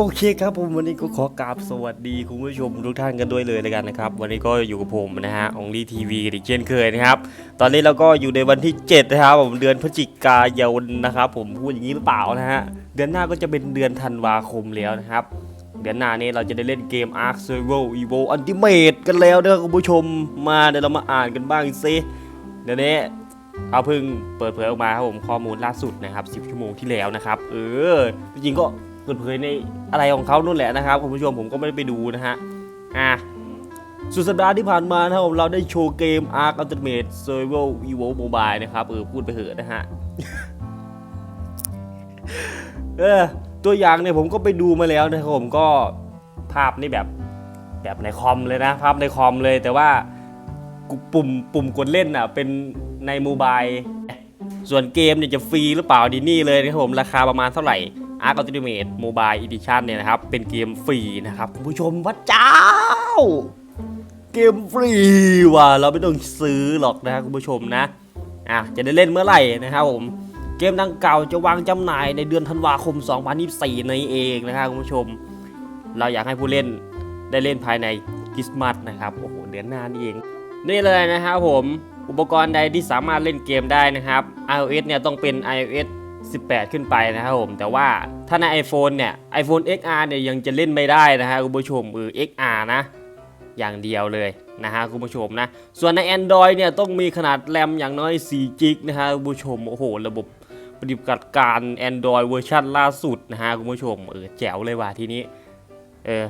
โอเคครับผมวันนี้ก็ขอกราบสวัสดีคุณผู้ชมทุกท่านกันด้วยเลยแล้วกันนะครับ วันนี้ก็อยู่กับผมนะฮะองลีทีวีกันอีกเช่นเคยนะครับ ตอนนี้เราก็อยู่ในวันที่ 7 นะครับผมเดือนพฤศจิกายนนะครับผมพูดอย่างนี้หรือเปล่านะฮะเดือนหน้าก็จะเป็นเดือนธันวาคมแล้วนะครับ เดือนหน้านี้เราจะได้เล่นเกม Ark Survival Evo Ultimate กันแล้วนะครับคุณผู้ชมมาเดี๋ยวเรามาอ่านกันบ้างสิเดี๋ยวนี้เอาเพิ่งเปิดเผยออกมาครับผมข้อมูลล่าสุดนะครับ 10 ชั่วโมงที่แล้วนะครับ เออจริงก็ เปิดเผยในอะไรของเขานู่นแหละนะครับคุณผู้ชมผมก็ไม่ได้ไปดูนะฮะอะสุดสัปดาห์ที่ผ่านมานะครับผมเราได้โชว์เกม Ark Ultimate Survival Evo Mobile นะครับเออพูดไปเถอะนะฮะเออตัวอย่างเนี่ยผมก็ไปดูมาแล้วนะครับผมก็ภาพนี่แบบแบบในคอมเลยนะ ภาพในคอมเลยแต่ว่าปุ่มปุ่มกดเล่นอะเป็นในโมบายส่วนเกมเนี่ยจะฟรีหรือเปล่าดีนี่เลยนะครับผมราคาประมาณเท่าไหร่ Ark Ultimate Mobile Edition เนี่ยนะครับ เป็นเกมฟรีนะครับคุณผู้ชมพระเจ้า เกมฟรีว่ะเราไม่ต้องซื้อหรอกนะคุณผู้ชมนะอะจะได้เล่นเมื่อไหร่นะครับผมเกมดังเก่าจะวางจำหน่ายในเดือนธันวาคม 2024นี้เองนะครับคุณผู้ชม เราอยากให้ผู้เล่นได้เล่นภายในคริสต์มาสนะครับโอ้โหเดือนหน้านี่เอง นี่เลยนะครับผมอุปกรณ์ใดที่สามารถเล่นเกมได้นะครับ iOS เนี่ยต้องเป็น iOS 18 ขึ้นไปนะครับผม แต่ว่าถ้าใน iPhone เนี่ย iPhone XR เนี่ยยังจะเล่นไม่ได้นะฮะคุณผู้ชมเออ XR นะ อย่างเดียวเลยนะฮะคุณผู้ชมนะ ส่วนใน Android เนี่ยต้องมีขนาดแรมอย่างน้อย4 g b นะฮะคุณผู้ชม โอ้โห ระบบปฏิบัติการ Android เวอร์ชันล่าสุดนะฮะคุณผู้ชม เออแจ๋วเลยว่ะทีนี้ เออ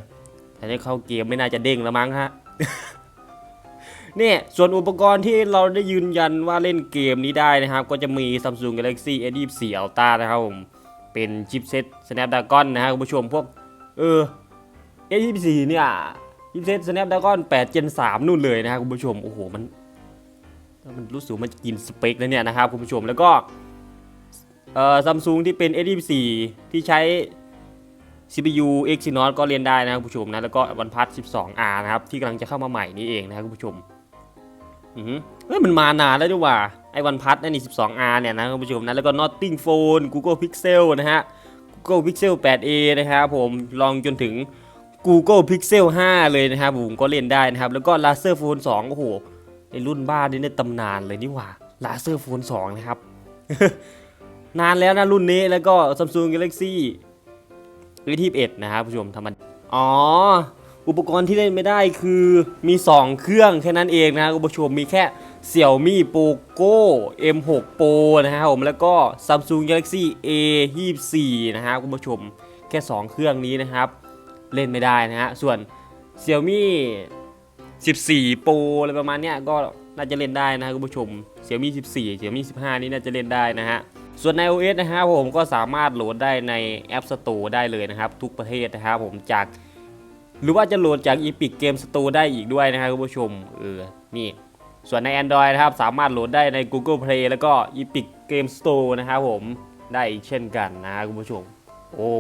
แต่ได้เข้าเกมไม่น่าจะเด้งแล้วมั้งฮะ เนี่ยส่วนอุปกรณ์ที่เราได้ยืนยันว่าเล่นเกมนี้ได้นะครับ ก็จะมี Samsung Galaxy S24 Ultra นะครับผม เป็นชิปเซ็ต Snapdragon นะฮะคุณผู้ชมพวก เออ S24 เนี่ยชิปเซ็ต Snapdragon 8 Gen 3 นู่นเลยนะครับคุณผู้ชม โอ้โห มัน มันรู้สึกมันกินสเปคแล้วเนี่ยนะครับคุณผู้ชมแล้วก็เอ่อ Samsung ที่เป็น S24 ที่ใช้ CPU Exynos ก็เรียนได้นะครับคุณผู้ชมนะ แล้วก็ OnePlus 12R นะครับ ที่กำลังจะเข้ามาใหม่นี้เองนะครับคุณผู้ชม อือเฮ้ยมันมานานแล้วด้วยว่ะไอ้วันพัทนี่ 12R เนี่ยนะคุณผู้ชมนะแล้วก็ Notting Phone Google Pixel นะฮะ Google Pixel 8a นะครับผมลองจนถึง Google Pixel 5 เลยนะครับผมก็เล่นได้นะครับ แล้วก็ Razer Phone 2 โอ้โหในรุ่นบ้านนี่ในตำนานเลยนี่หว่า Razer Phone 2 นะครับ นานแล้วนะรุ่นนี้แล้วก็ Samsung Galaxy A21 นะครับผู้ชมทำมันอ๋อ อุปกรณ์ที่เล่นไม่ได้คือมี 2 เครื่องแค่นั้นเองนะครับคุณผู้ชมมีแค่ Xiaomi Poco M6 Pro นะครับผมแล้วก็ Samsung Galaxy A24 นะฮะคุณผู้ชมแค่ 2 เครื่องนี้นะครับ เล่นไม่ได้นะฮะส่วน Xiaomi 14 Pro อะไรประมาณเนี้ยก็น่าจะเล่นได้นะครับคุณผู้ชม Xiaomi 14 Xiaomi 15 นี่น่าจะเล่นได้นะฮะส่วนใน iOS นะครับผมก็สามารถโหลดได้ใน App Store ได้เลยนะครับ ทุกประเทศนะครับผมจาก หรือว่าจะโหลดจาก Epic Game Store ได้อีกด้วยนะครับคุณผู้ชมเออนี่ส่วนใน Android นะครับสามารถโหลดได้ใน Google Play แล้วก็ Epic Game Store นะครับผมได้อีกเช่นกันนะครับคุณผู้ชม โอ้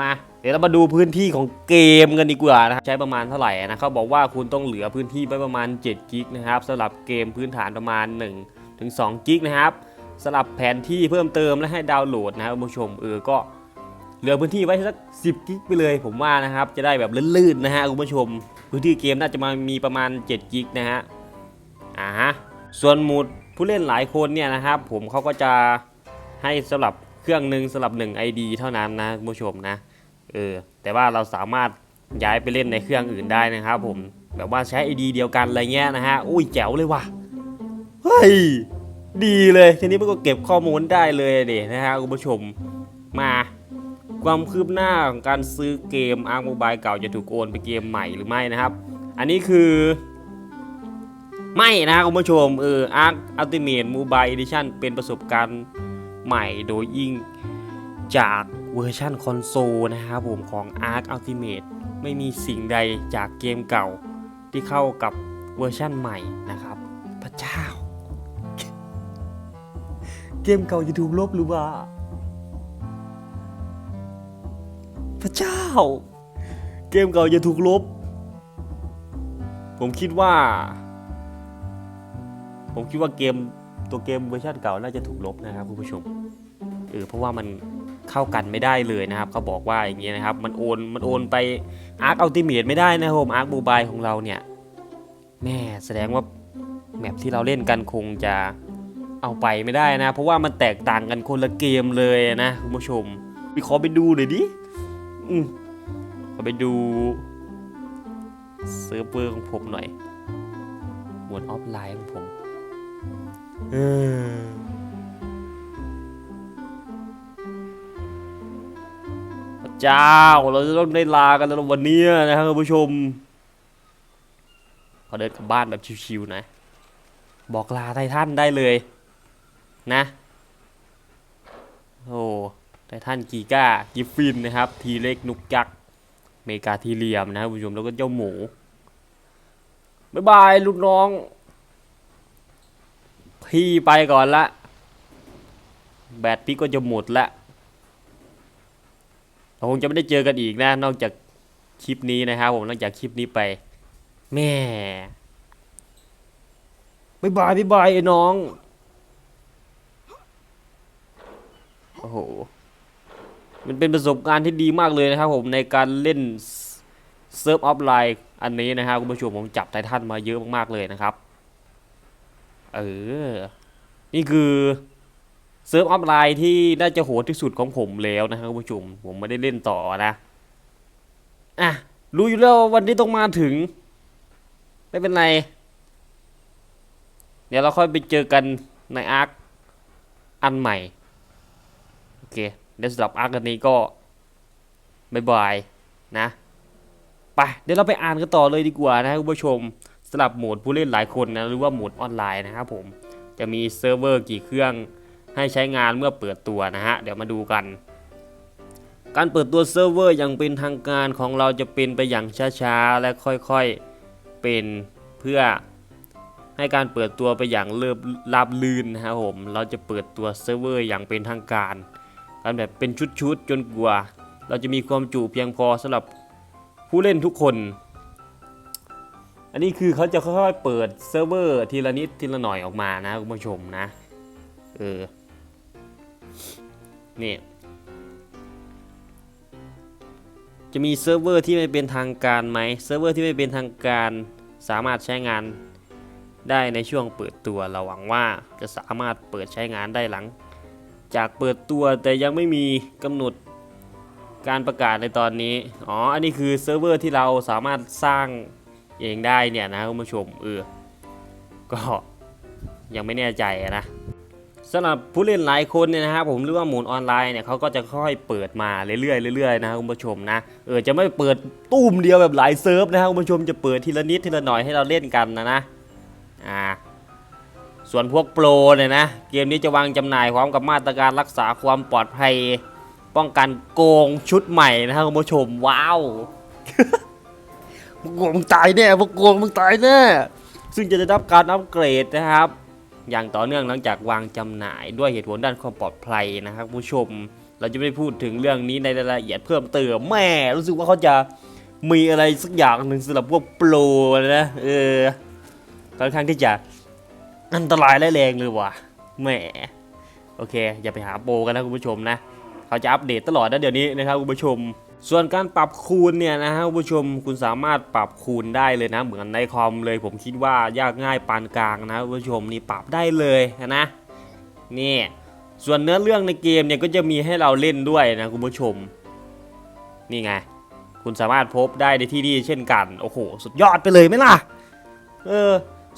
มาเดี๋ยวเรามาดูพื้นที่ของเกมกันดีกว่านะครับใช้ประมาณเท่าไหร่นะเขาบอกว่าคุณต้องเหลือพื้นที่ไว้ประมาณ7กิกนะครับสำหรับเกมพื้นฐานประมาณ1ถึง2กิกนะครับสำหรับแผนที่เพิ่มเติมและให้ดาวน์โหลดนะครับคุณผู้ชมเออก็ เหลือพื้นที่ไว้สัก 10 กิกไปเลยผมว่านะครับ จะได้แบบลื่นๆนะฮะคุณผู้ชม พื้นที่เกมน่าจะมามีประมาณ 7 กิกนะฮะอ่าฮะส่วนหมุดผู้เล่นหลายคนเนี่ยนะครับ ผมเขาก็จะให้สำหรับเครื่องหนึ่งสำหรับ1 ID เท่านั้นนะคุณผู้ชมนะเออแต่ว่าเราสามารถย้ายไปเล่นในเครื่องอื่นได้นะครับ ผมแบบว่าใช้ ID เดียวกันอะไรเงี้ยนะฮะอุ้ยแจ๋วเลยว่ะเฮ้ยดีเลยทีนี้มันก็เก็บข้อมูลได้เลยเด็นะฮะคุณผู้ชมมา ความคืบหน้าของการซื้อเกม Ark Mobile เก่าจะถูกโอนไปเกมใหม่หรือไม่นะครับ อันนี้คือไม่นะคุณผู้ชมเออ Ark Ultimate Mobile Edition เป็นประสบการณ์ใหม่โดยยิ่งจากเวอร์ชันคอนโซลนะครับผมของ Ark Ultimate ไม่มีสิ่งใดจากเกมเก่าที่เข้ากับเวอร์ชันใหม่นะครับ พระเจ้า เกมเก่าจะถูกลบหรือว่า พระเจ้า เกมเก่าจะถูกลบ ผมคิดว่า ผมคิดว่าเกมตัวเกมเวอร์ชันเก่าน่าจะถูกลบนะครับคุณผู้ชมเออเพราะว่ามันเข้ากันไม่ได้เลยนะครับเขาบอกว่าอย่างเงี้ยนะครับ มันโอนมันโอนไปอาร์คอัลติเมทไม่ได้นะครับผมอาร์คโมบายของเราเนี่ยแม่แสดงว่าแมปที่เราเล่นกันคงจะเอาไปไม่ได้นะ เพราะว่ามันแตกต่างกันคนละเกมเลยนะคุณผู้ชมไปขอไปดูหน่อยดิ อืมขอไปดูเซิร์ฟเวอร์ของผมหน่อยหมวดออฟไลน์ของผม เออพระเจ้า เราจะต้องได้ลากันแล้ววันนี้นะครับคุณผู้ชม ขอเดินกลับบ้านแบบชิวๆหนะ บอกลาไททันได้เลย นะ โอ้ไททันกีก้ากิฟฟินนะครับ ทีเล็กนุกยักษ์เมกาทีเรียมนะครับคุณผู้ชมแล้วก็เจ้าหมูบ๊ายบายลูกน้อง พี่ไปก่อนละ แบตพี่ก็จะหมดละเราคงจะไม่ได้เจอกันอีกนะ นอกจากคลิปนี้นะครับผมนอกจากคลิปนี้ไป แม่บายบายบายบายไอ้น้อง โอ้โห มันเป็นประสบการณ์ที่ดีมากเลยนะครับผมในการเล่นเซิร์ฟออฟไลน์อันนี้นะครับคุณผู้ชมผมจับไททันมาเยอะมากๆเลยนะครับ เออ นี่คือเซิร์ฟออฟไลน์ที่น่าจะโหดที่สุดของผมแล้วนะครับคุณผู้ชมผมไม่ได้เล่นต่อนะ อะ รู้อยู่แล้วว่าวันนี้ต้องมาถึง ไม่เป็นไร เดี๋ยวเราค่อยไปเจอกันในอาร์คอันใหม่ โอเค เดี๋ยวสำหรับอาร์คอันนี้ก็บายบายนะไปเดี๋ยวเราไปอ่านกันต่อเลยดีกว่านะคุณผู้ชมสำหรับโหมดผู้เล่นหลายคนนะหรือว่าโหมดออนไลน์นะครับผมจะมีเซิร์ฟเวอร์กี่เครื่องให้ใช้งานเมื่อเปิดตัวนะฮะเดี๋ยวมาดูกัน การเปิดตัวเซิร์ฟเวอร์อย่างเป็นทางการของเราจะเป็นไปอย่างช้าๆและค่อยๆเป็นเพื่อให้การเปิดตัวไปอย่างเรียบราบลื่นนะครับผมเราจะเปิดตัวเซิร์ฟเวอร์อย่างเป็นทางการ กันแบบเป็นชุดๆจนกว่า เราจะมีความจุเพียงพอสำหรับผู้เล่นทุกคน อันนี้คือเขาจะค่อยๆเปิดเซิร์ฟเวอร์ทีละนิดทีละหน่อยออกมานะคุณผู้ชมนะเออนี่จะมีเซิร์ฟเวอร์ที่ไม่เป็นทางการไหมเซิร์ฟเวอร์ที่ไม่เป็นทางการสามารถใช้งานได้ในช่วงเปิดตัวเราหวังว่าจะสามารถเปิดใช้งานได้หลัง จากเปิดตัวแต่ยังไม่มีกำหนดการประกาศในตอนนี้ อ๋อ อันนี้คือเซิร์ฟเวอร์ที่เราสามารถสร้างเองได้เนี่ยนะคุณผู้ชมเออ ก็ยังไม่แน่ใจนะสำหรับผู้เล่นหลายคนเนี่ยนะครับผมหรือว่าหมุนออนไลน์เนี่ยเขาก็จะค่อยเปิดมาเรื่อยๆเรื่อยๆนะครับคุณผู้ชมนะเออจะไม่เปิดตุ้มเดียวแบบหลายเซิร์ฟนะครับคุณผู้ชมจะเปิดทีละนิดทีละหน่อยให้เราเล่นกันนะนะอ่า ส่วนพวกโปรเนี่ยนะ เกมนี้จะวางจำหน่ายพร้อมกับมาตรการรักษาความปลอดภัย ป้องกันโกงชุดใหม่นะครับคุณผู้ชมว้าวมึงโกงตายแน่มึงโกงมึงตายแน่ซึ่งจะได้รับการอัปเกรดนะครับ อย่างต่อเนื่องหลังจากวางจำหน่ายด้วยเหตุผลด้านความปลอดภัยนะครับผู้ชม เราจะไม่พูดถึงเรื่องนี้ในรายละเอียดเพิ่มเติมแม่ รู้สึกว่าเขาจะมีอะไรสักอย่างหนึ่งสำหรับพวกโปรนะเออค่อนข้างที่จะ อันตรายและแรงเลยว่ะแหมโอเค อย่าไปหาโปรกันนะคุณผู้ชมนะเขาจะอัปเดตตลอดนะเดี๋ยวนี้นะครับคุณผู้ชม ส่วนการปรับคูณเนี่ยนะฮะคุณผู้ชมคุณสามารถปรับคูณได้เลยนะ เหมือนในคอมเลย ผมคิดว่ายากง่ายปานกลางนะคุณผู้ชมนี่ปรับได้เลยนะนี่ส่วนเนื้อเรื่องในเกมเนี่ยก็จะมีให้เราเล่นด้วยนะคุณผู้ชม นี่ไง คุณสามารถพบได้ในที่นี่เช่นกัน โอ้โห สุดยอดไปเลยไหมล่ะ เออ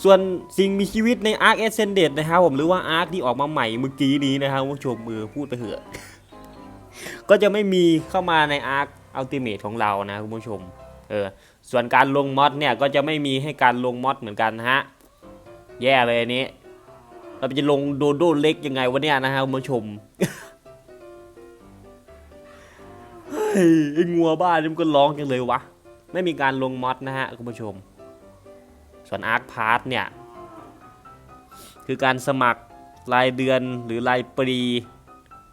ส่วนสิ่งมีชีวิตใน Ark Ascended นะครับผมหรือว่า Ark ที่ออกมาใหม่เมื่อกี้นี้นะครับคุณผู้ชมมือพูดไปเถอะ ก็จะไม่มีเข้ามาใน Ark Ultimate ของเรานะคุณผู้ชมเออส่วนการลงมอดเนี่ยก็จะไม่มีให้การลงมอดเหมือนกันนะฮะแย่เลยอันนี้ เราจะลงโดโดเล็กยังไงวะเนี่ยนะฮะคุณผู้ชมไอ้งัวบ้านี่มันก็ร้องจังเลยวะ ไม่มีการลงมอดนะฮะคุณผู้ชม ส่วน Arc Pass เนี่ย คือการสมัครรายเดือนหรือรายปี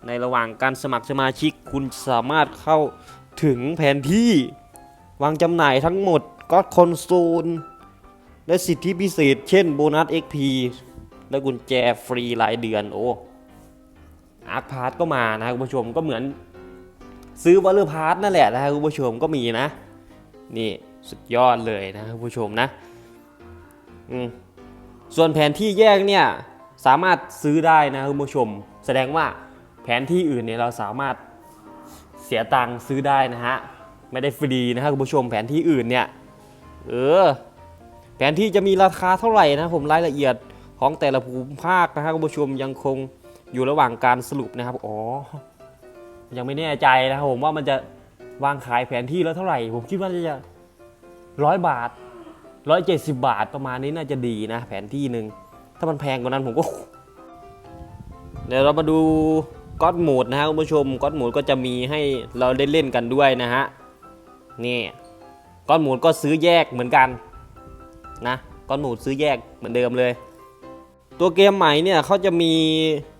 ในระหว่างการสมัครสมาชิกคุณสามารถเข้าถึงแผนที่วางจำหน่ายทั้งหมดก็คอนโซลและสิทธิพิเศษ เช่นโบนัส XP และกุญแจฟรีรายเดือนโอ้อาร์คพาร์ก็มานะคุณผู้ชมก็เหมือน ซื้อวอลเลอร์พาร์นั่นแหละนะคุณผู้ชมก็มีนะ นี่สุดยอดเลยนะคุณผู้ชมนะ ส่วนแผนที่แยกเนี่ยสามารถซื้อได้นะคุณผู้ชม แสดงว่าแผนที่อื่นเนี่ยเราสามารถเสียตังค์ซื้อได้นะฮะไม่ได้ฟรีนะฮะคุณผู้ชมแผนที่อื่นเนี่ยเออแผนที่จะมีราคาเท่าไหร่นะผมรายละเอียดของแต่ละภูมิภาคนะฮะคุณผู้ชมยังคงอยู่ระหว่างการสรุปนะครับอ๋อยังไม่แน่ใจนะครับผมว่ามันจะวางขายแผนที่แล้วเท่าไหร่ ผมคิดว่าจะร้อยบาท ร้อยเจ็ดสิบาทประมาณนี้น่าจะดีนะ แผนที่หนึ่งถ้ามันแพงกว่านั้นผมก็ เดี๋ยวเรามาดูก็อดโหมดนะฮะคุณผู้ชมก็อดโหมดก็จะมีให้เราได้เล่นกันด้วยนะฮะนี่ก็อดโหมดก็ซื้อแยกเหมือนกันนะก็อดโหมดซื้อแยกเหมือนเดิมเลย ตัวเกมใหม่เนี่ยเขาจะมี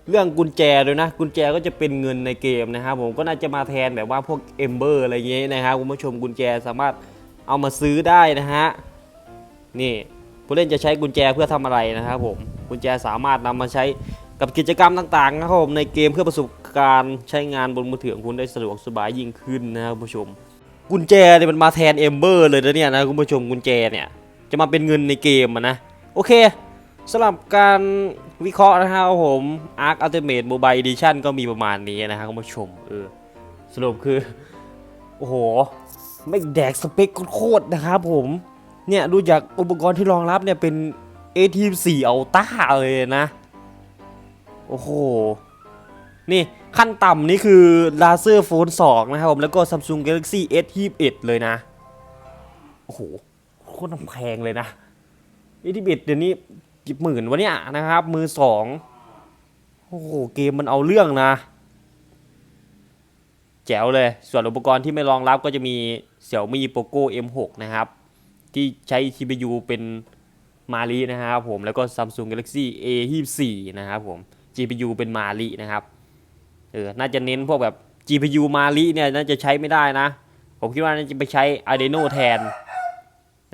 เรื่องกุญแจด้วยนะ กุญแจก็จะเป็นเงินในเกมนะครับผมก็น่าจะมาแทนแบบว่าพวกเอมเบอร์อะไรเงี้ยนะครับคุณผู้ชมกุญแจสามารถเอามาซื้อได้นะฮะ นี่ผู้เล่นจะใช้กุญแจเพื่อทำอะไรนะครับผมกุญแจสามารถนำมาใช้กับกิจกรรมต่างๆนะครับผมในเกมเพื่อประสบการณ์ใช้งานบนมือถือของคุณได้สะดวกสบายยิ่งขึ้นนะครับผู้ชม กุญแจเนี่ยมันมาแทนเอมเบอร์เลยนะเนี่ยนะคุณผู้ชมกุญแจเนี่ยจะมาเป็นเงินในเกมนะโอเคสำหรับการวิเคราะห์นะครับผม Arc Ultimate Mobile Edition ก็มีประมาณนี้นะครับคุณผู้ชมเออสรุปคือ โอ้โห ไม่แดกสเปคโคตรนะครับผม เนี่ยดูจากอุปกรณ์ที่รองรับเนี่ยเป็น A-Team 4 Ultra เลยนะ โอ้โห นี่ขั้นต่ำนี่คือ Razer Phone 2นะครับผม แล้วก็ Samsung Galaxy S 21เลยนะ โอ้โห โคตรแพงเลยนะ S 21เดี๋ยวนี้กี่หมื่นวะเนี่ยนะครับ มือสองโอ้โห เกมมันเอาเรื่องนะ แจ๋วเลย ส่วนอุปกรณ์ที่ไม่รองรับก็จะมี Xiaomi Poco M6 นะครับ ที่ใช้ CPU เป็นมารีนะครับผมแล้วก็ Samsung Galaxy A24 นะครับผม GPU เป็นมารีนะครับเออน่าจะเน้นพวกแบบ GPU มารีเนี่ยน่าจะใช้ไม่ได้นะ ผมคิดว่าน่าจะไปใช้ Adreno แทน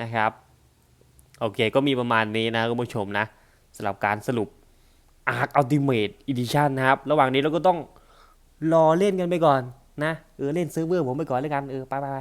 นะครับโอเคก็มีประมาณนี้นะคุณผู้ชมนะสำหรับการสรุป Arc Ultimate Edition นะครับ ระหว่างนี้เราก็ต้องรอเล่นกันไปก่อนนะ เออ เล่นเซิร์ฟเวอร์ผมไปก่อนแล้วกัน เออ ไปไปไป